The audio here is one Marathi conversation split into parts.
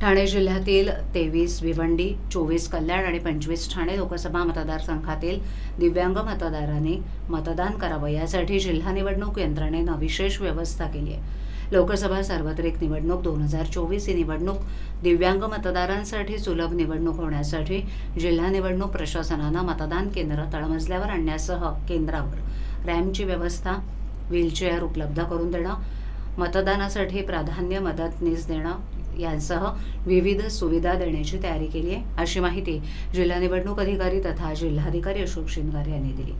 ठाणे जिल्ह्यातील तेवीस भिवंडी चोवीस कल्याण आणि पंचवीस ठाणे लोकसभा मतदारसंघातील दिव्यांग मतदारांनी मतदान करावं यासाठी जिल्हा निवडणूक यंत्रणेनं विशेष व्यवस्था केली आहे. लोकसभा सार्वत्रिक निवडणूक दोन हजार चोवीस ही निवडणूक दिव्यांग मतदारांसाठी सुलभ निवडणूक होण्यासाठी जिल्हा निवडणूक प्रशासनानं मतदान केंद्र तळमजल्यावर आणण्यासह केंद्रावर रॅम्पची व्यवस्था व्हीलचेअर उपलब्ध करून देणं मतदानासाठी प्राधान्य मदतनीस देणं यांसह विविध सुविधा देण्याची तयारी केली आहे. अशी माहिती जिल्हा निवडणूक अधिकारी तथा जिल्हाधिकारी अशोक शिंगार यांनी दिली.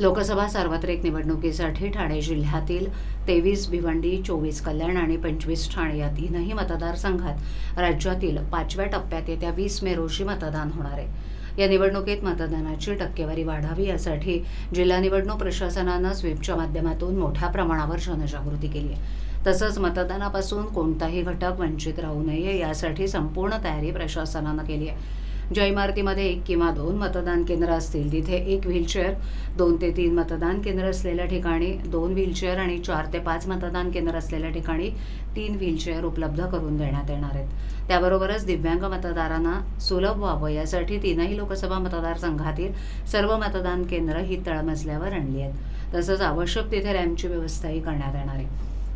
लोकसभा सार्वत्रिक निवडणुकीसाठी ठाणे जिल्ह्यातील तेवीस भिवंडी चोवीस कल्याण आणि पंचवीस ठाणे या तीनही मतदारसंघात राज्यातील पाचव्या टप्प्यात येत्या वीस मे रोजी मतदान होणार आहे. या निवडणुकीत मतदानाची टक्केवारी वाढावी यासाठी जिल्हा निवडणूक प्रशासनानं स्वीपच्या माध्यमातून मोठ्या प्रमाणावर जनजागृती केली आहे. तसंच मतदानापासून कोणताही घटक वंचित राहू नये यासाठी संपूर्ण तयारी प्रशासनानं केली आहे. ज्या इमारतीमध्ये एक किंवा दोन मतदान केंद्र असतील. तिथे एक व्हीलचेअर दोन ते तीन मतदान केंद्र असलेल्या ठिकाणी दोन व्हीलचेअर आणि चार ते पाच मतदान केंद्र असलेल्या ठिकाणी तीन व्हीलचेअर उपलब्ध करून देण्यात येणार आहेत. त्याबरोबरच दिव्यांग मतदारांना सुलभ व्हावं यासाठी तीनही लोकसभा मतदारसंघातील सर्व मतदान केंद्र ही तळमजल्यावर आणली आहेत. तसंच आवश्यक तिथे रॅम्पची व्यवस्थाही करण्यात येणार आहे.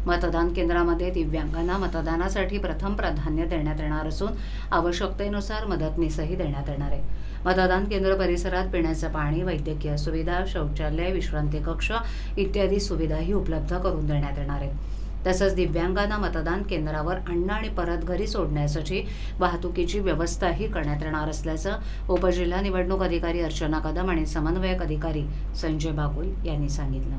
मतदान केंद्रामध्ये दिव्यांगांना मतदानासाठी प्रथम प्राधान्य देण्यात येणार असून आवश्यकतेनुसार मदतनीसही देण्यात येणार आहे. मतदान केंद्र परिसरात पिण्याचं पाणी वैद्यकीय सुविधा शौचालय विश्रांती कक्ष इत्यादी सुविधाही उपलब्ध करून देण्यात येणार आहेत. तसंच दिव्यांगांना मतदान केंद्रावर आणणं आणि परत घरी सोडण्यासाठी वाहतुकीची व्यवस्थाही करण्यात येणार असल्याचं उपजिल्हा निवडणूक अधिकारी अर्चना कदम आणि समन्वयक अधिकारी संजय बागुल यांनी सांगितलं.